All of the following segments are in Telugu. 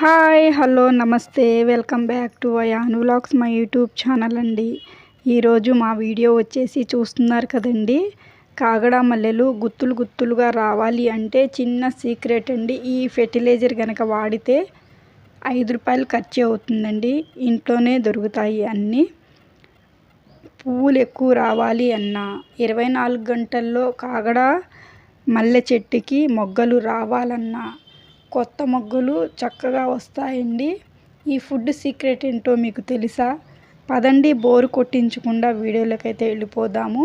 హాయ్ హలో నమస్తే. Welcome back to Ayanu vlogs my YouTube channel అండి. ఈరోజు మా వీడియో వచ్చేసి చూస్తున్నారు కదండి. కాగడ మల్లెలు గుత్తులు గుత్తులుగా రావాలి అంటే చిన్న సీక్రెట్ అండి. ఈ ఫెర్టిలైజర్ కనుక వాడితే ఐదు రూపాయలు ఖర్చు అవుతుందండి. ఇంట్లోనే దొరుకుతాయి అన్నీ. పువ్వులు ఎక్కువ రావాలి అన్న ఇరవై నాలుగు గంటల్లో కాగడ మల్లె చెట్టుకి మొగ్గలు రావాలన్నా కొత్త మొగ్గలు చక్కగా వస్తాయండి. ఈ ఫుడ్ సీక్రెట్ ఏంటో మీకు తెలుసా? పదండి బోరు కొట్టించకుండా వీడియోలకైతే వెళ్ళిపోదాము.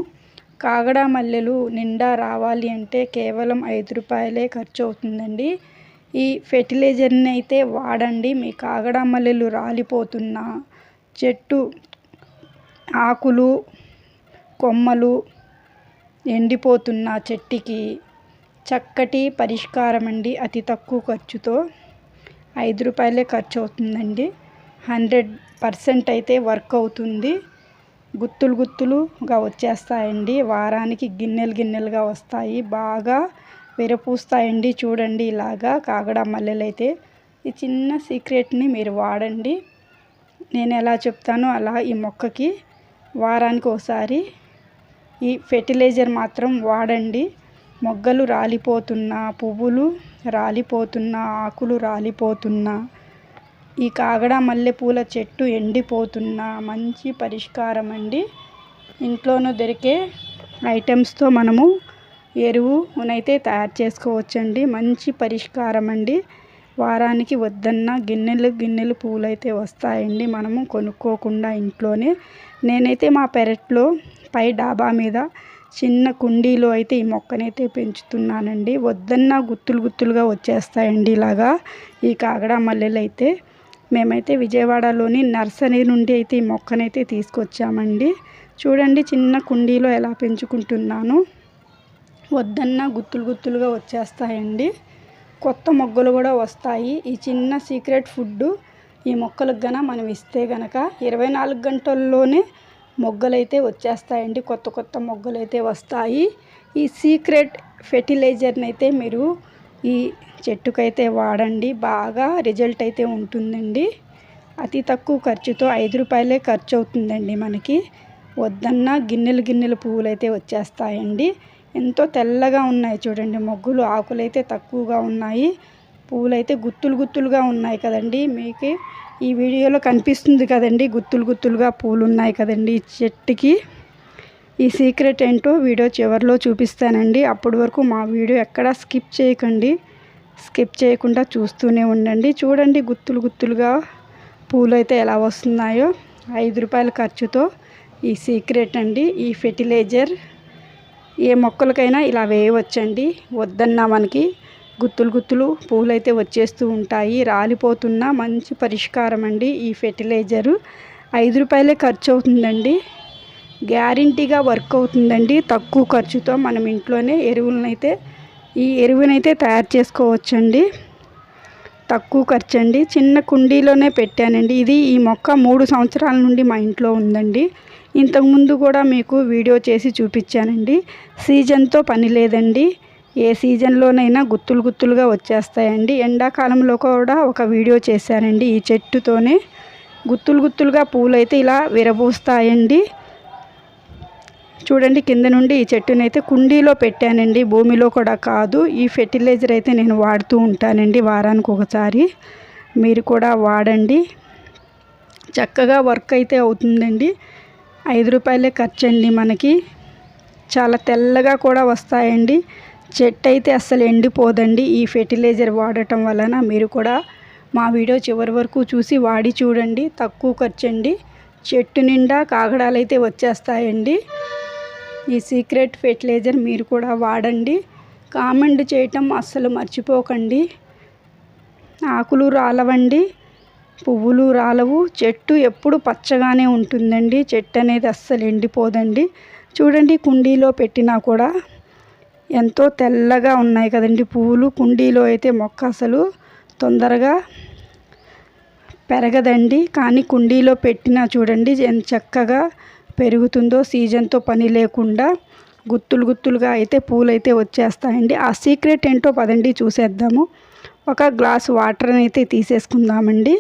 కాగడ మల్లెలు నిండా రావాలి అంటే కేవలం ఐదు రూపాయలే ఖర్చు అవుతుందండి. ఈ ఫెర్టిలైజర్ని అయితే వాడండి. మీ కాగడ మల్లెలు రాలిపోతున్న చెట్టు ఆకులు కొమ్మలు ఎండిపోతున్న చెట్టుకి చక్కటి పరిష్కారం అండి అతి తక్కువ ఖర్చుతో ఐదు రూపాయలే ఖర్చు అవుతుందండి హండ్రెడ్ పర్సెంట్ అయితే వర్క్ అవుతుంది. గుత్తులు గుత్తులుగా వచ్చేస్తాయండి. వారానికి గిన్నెలు గిన్నెలుగా వస్తాయి. బాగా విరపూస్తాయండి చూడండి ఇలాగా కాగడ మల్లెలు అయితే ఈ చిన్న సీక్రెట్ని మీరు వాడండి. నేను ఎలా చెప్తానో అలా ఈ మొక్కకి వారానికి ఒకసారి ఈ ఫెర్టిలైజర్ మాత్రం వాడండి. మొగ్గలు రాలిపోతున్నా పువ్వులు రాలిపోతున్నా ఆకులు రాలిపోతున్నా ఈ కాగడ మల్లెపూల చెట్టు ఎండిపోతున్న మంచి పరిష్కారం అండి. ఇంట్లోనూ దొరికే ఐటమ్స్తో మనము ఎరువునైతే తయారు చేసుకోవచ్చండి. మంచి పరిష్కారం అండి. వారానికి వద్దన్న గిన్నెలు గిన్నెలు పూలు అయితే వస్తాయండి. మనము కొనుక్కోకుండా ఇంట్లోనే. నేనైతే మా పెరట్లో పై డాబా మీద చిన్న కుండీలో అయితే ఈ మొక్కనైతే పెంచుతున్నానండి. వద్దన్నా గుత్తులు గుత్తులుగా వచ్చేస్తాయండి ఇలాగా. ఈ కాగడా మల్లెలు అయితే మేమైతే విజయవాడలోని నర్సరీ నుండి అయితే ఈ మొక్కనైతే తీసుకొచ్చామండి. చూడండి చిన్న కుండీలో ఎలా పెంచుకుంటున్నాను. వద్దన్నా గుత్తులు గుత్తులుగా వచ్చేస్తాయండి. కొత్త మొగ్గలు కూడా వస్తాయి. ఈ చిన్న సీక్రెట్ ఫుడ్ ఈ మొక్కలకు గన మనం ఇస్తే గనక ఇరవై నాలుగు గంటల్లోనే మొగ్గలైతే వచ్చేస్తాయండి. కొత్త కొత్త మొగ్గలైతే వస్తాయి. ఈ సీక్రెట్ ఫెర్టిలైజర్ని అయితే మీరు ఈ చెట్టుకైతే వాడండి. బాగా రిజల్ట్ అయితే ఉంటుందండి. అతి తక్కువ ఖర్చుతో ఐదు రూపాయలే ఖర్చు అవుతుందండి మనకి. వద్దన్న గిన్నెలు గిన్నెలు పువ్వులు అయితే వచ్చేస్తాయండి. ఎంతో తెల్లగా ఉన్నాయి చూడండి. మొగ్గులు ఆకులైతే తక్కువగా ఉన్నాయి. పువ్వులు అయితే గుత్తులు గుత్తులుగా ఉన్నాయి కదండి మీకు. ఈ వీడియోలో కనిపిస్తుంది కదండి గుత్తులు గుత్తులుగా పూలు ఉన్నాయి కదండి ఈ చెట్టుకి. ఈ సీక్రెట్ ఏంటో వీడియో చివరిలో చూపిస్తానండి. అప్పటి వరకు మా వీడియో ఎక్కడా స్కిప్ చేయకండి. స్కిప్ చేయకుండా చూస్తూనే ఉండండి. చూడండి గుత్తులు గుత్తులుగా పూలు అయితే ఎలా వస్తున్నాయో. ఐదు రూపాయల ఖర్చుతో ఈ సీక్రెట్ అండి. ఈ ఫెర్టిలైజర్ ఏ మొక్కలకైనా ఇలా వేయవచ్చండి. వద్దన్నా మనకి గుత్తులు గుత్తులు పూలైతే వచ్చేస్తూ ఉంటాయి. రాలిపోతున్న మంచి పరిష్కారం అండి ఈ ఫెర్టిలైజరు. ఐదు రూపాయలే ఖర్చు అవుతుందండి గ్యారంటీగా వర్క్ అవుతుందండి తక్కువ ఖర్చుతో మనం ఇంట్లోనే ఎరువులనైతే ఈ ఎరువునైతే తయారు చేసుకోవచ్చండి. తక్కువ ఖర్చు అండి చిన్న కుండీలోనే పెట్టానండి. ఇది ఈ మొక్క మూడు సంవత్సరాల నుండి మా ఇంట్లో ఉందండి. ఇంతకుముందు కూడా మీకు వీడియో చేసి చూపించానండి. సీజన్తో పని లేదండి. ఏ సీజన్లోనైనా గుత్తులు గుత్తులుగా వచ్చేస్తాయండి. ఎండాకాలంలో కూడా ఒక వీడియో చేశానండి ఈ చెట్టుతోనే. గుత్తులు గుత్తులుగా పూలు అయితే ఇలా విరబూస్తాయండి. చూడండి కింద నుండి ఈ చెట్టునైతే కుండీలో పెట్టానండి. భూమిలో కూడా కాదు. ఈ ఫెర్టిలైజర్ అయితే నేను వాడుతూ ఉంటానండి వారానికి ఒకసారి. మీరు కూడా వాడండి. చక్కగా వర్క్ అయితే అవుతుందండి. ఐదు రూపాయలే ఖర్చండి మనకి. చాలా తెల్లగా కూడా వస్తాయండి. చెట్టు అయితే అస్సలు ఎండిపోదండి. ఈ ఫెర్టిలైజర్ వాడటం వలన మీరు కూడా మా వీడియో చివరి వరకు చూసి వాడి చూడండి. తక్కువ ఖర్చు అండి చెట్టు నిండా కాగడాలు అయితే వచ్చేస్తాయండి. ఈ సీక్రెట్ ఫెర్టిలైజర్ మీరు కూడా వాడండి. కామెంట్ చేయటం అస్సలు మర్చిపోకండి. ఆకులు రాలవండి. పువ్వులు రాలవు. చెట్టు ఎప్పుడు పచ్చగానే ఉంటుందండి. చెట్టు అనేది అస్సలు ఎండిపోదండి. చూడండి కుండీలో పెట్టినా కూడా ఎంతో తెల్లగా ఉన్నాయి కదండి పువ్వులు కుండీలో అయితే మొక్క అసలు తొందరగా పెరగదండి. కానీ కుండీలో పెట్టినా చూడండి ఎంత చక్కగా పెరుగుతుందో సీజన్తో పని లేకుండా గుత్తులు గుత్తులుగా అయితే పూలు అయితే వచ్చేస్తాయండి. ఆ సీక్రెట్ ఏంటో పదండి చూసేద్దాము. ఒక గ్లాస్ వాటర్ని అయితే తీసేసుకుందామండి.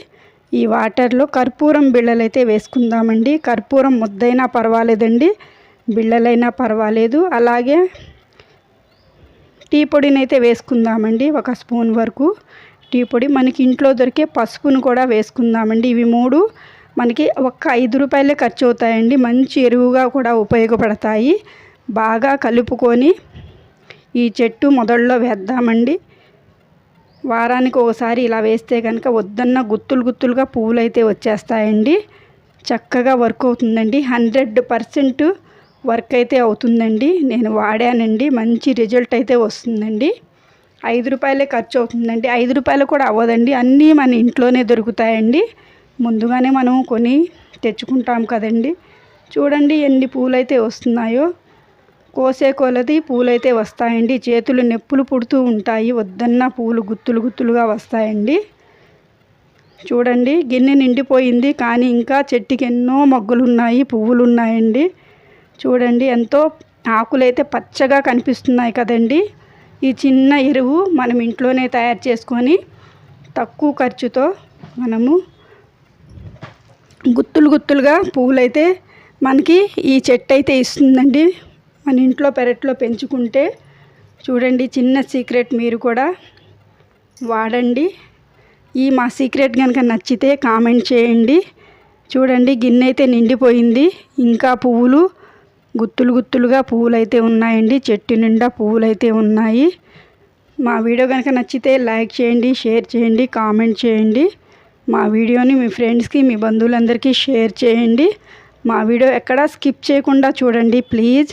ఈ వాటర్లో కర్పూరం బిళ్ళలు అయితే వేసుకుందామండి. కర్పూరం ముద్దైనా పర్వాలేదండి. బిళ్ళలైనా పర్వాలేదు. అలాగే టీ పొడిని అయితే వేసుకుందామండి ఒక స్పూన్ వరకు. టీ పొడి మనకి ఇంట్లో దొరికే పసుపును కూడా వేసుకుందామండి. ఇవి మూడు మనకి ఒక్క ఐదు రూపాయలే ఖర్చు అవుతాయండి మంచి ఎరువుగా కూడా ఉపయోగపడతాయి. బాగా కలుపుకొని ఈ చెట్టు మొదల్లో వేద్దామండి. వారానికి ఒకసారి ఇలా వేస్తే కనుక వద్దన్న గుత్తులు గుత్తులుగా పువ్వులు అయితే వచ్చేస్తాయండి. చక్కగా వర్క్ అవుతుందండి. హండ్రెడ్ పర్సెంట్ వర్క్ అయితే అవుతుందండి. నేను వాడానండి. మంచి రిజల్ట్ అయితే వస్తుందండి. ఐదు రూపాయలే ఖర్చు అవుతుందండి. ఐదు రూపాయలు కూడా అవ్వదండి. అన్నీ మన ఇంట్లోనే దొరుకుతాయండి. ముందుగానే మనం కొని తెచ్చుకుంటాం కదండి. చూడండి ఎన్ని పూలు అయితే వస్తున్నాయో. కోసే కొలది పూలైతే వస్తాయండి. చేతులు నొప్పులు పుడుతూ ఉంటాయి. వద్దన్న పూలు గుత్తులు గుత్తులుగా వస్తాయండి. చూడండి గిన్నె నిండిపోయింది. కానీ ఇంకా చెట్టుకి ఎన్నో మొగ్గలు ఉన్నాయి పువ్వులు ఉన్నాయండి చూడండి ఎంతో ఆకులైతే పచ్చగా కనిపిస్తున్నాయి కదండి. ఈ చిన్న ఎరువు మనం ఇంట్లోనే తయారు చేసుకొని తక్కువ ఖర్చుతో మనము గుత్తులు గుత్తులుగా పువ్వులైతే మనకి ఈ చెట్టు అయితే ఇస్తుందండి. మన ఇంట్లో పెరట్లో పెంచుకుంటే చూడండి చిన్న సీక్రెట్ మీరు కూడా వాడండి. ఈ మా సీక్రెట్ కనుక నచ్చితే కామెంట్ చేయండి. చూడండి గిన్నె అయితే నిండిపోయింది. ఇంకా పువ్వులు గుత్తులు గుత్తులుగా పువ్వులైతే అయితే ఉన్నాయండి. చెట్టు నిండా పువ్వులు అయితే ఉన్నాయి. మా వీడియో కనుక నచ్చితే లైక్ చేయండి షేర్ చేయండి కామెంట్ చేయండి. మా వీడియోని మీ ఫ్రెండ్స్కి మీ బంధువులందరికీ షేర్ చేయండి. మా వీడియో ఎక్కడా స్కిప్ చేయకుండా చూడండి ప్లీజ్.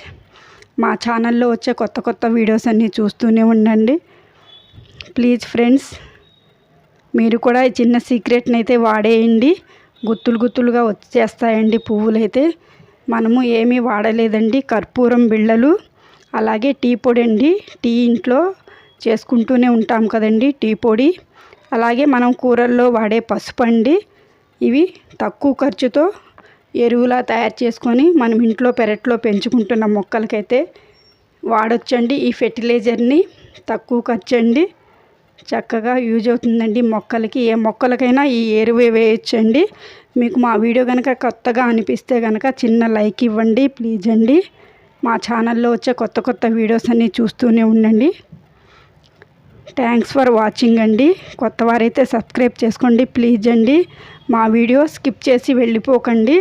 మా ఛానల్లో వచ్చే కొత్త కొత్త వీడియోస్ అన్నీ చూస్తూనే ఉండండి. ప్లీజ్ ఫ్రెండ్స్ మీరు కూడా ఈ చిన్న సీక్రెట్ని అయితే వాడేయండి. గుత్తులు గుత్తులుగా వచ్చేస్తాయండి పువ్వులైతే. మనము ఏమీ వాడలేదండి. కర్పూరం బిళ్ళలు అలాగే టీ పొడి అండి. టీ ఇంట్లో చేసుకుంటూనే ఉంటాం కదండి టీ పొడి. అలాగే మనం కూరల్లో వాడే పసుపు అండి. ఇవి తక్కువ ఖర్చుతో ఎరువులా తయారు చేసుకొని మనం ఇంట్లో పెరట్లో పెంచుకుంటున్న మొక్కలకైతే వాడొచ్చండి. ఈ ఫెర్టిలైజర్ని తక్కువ ఖర్చు అండి చక్కగా యూజ్ అవుతుందండి మొక్కలకి. ఏ మొక్కలకైనా ఈ ఎరువు వేయచ్చండి. మీకు మా వీడియో కనుక కొత్తగా అనిపిస్తే కనుక చిన్న లైక్ ఇవ్వండి ప్లీజ్ అండి. మా ఛానల్లో వచ్చే కొత్త కొత్త వీడియోస్ అన్నీ చూస్తూనే ఉండండి. థ్యాంక్స్ ఫర్ వాచింగ్ అండి. కొత్త వారైతే సబ్స్క్రైబ్ చేసుకోండి ప్లీజ్ అండి. మా వీడియో స్కిప్ చేసి వెళ్ళిపోకండి.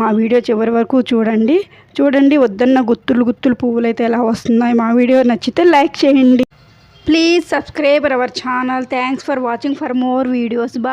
మా వీడియో చివరి వరకు చూడండి. చూడండి వద్దన్న గుత్తులు గుత్తులు పువ్వులు అయితే ఎలా వస్తున్నాయి. మా వీడియో నచ్చితే లైక్ చేయండి. Please subscribe our channel thanks for watching for more videos బా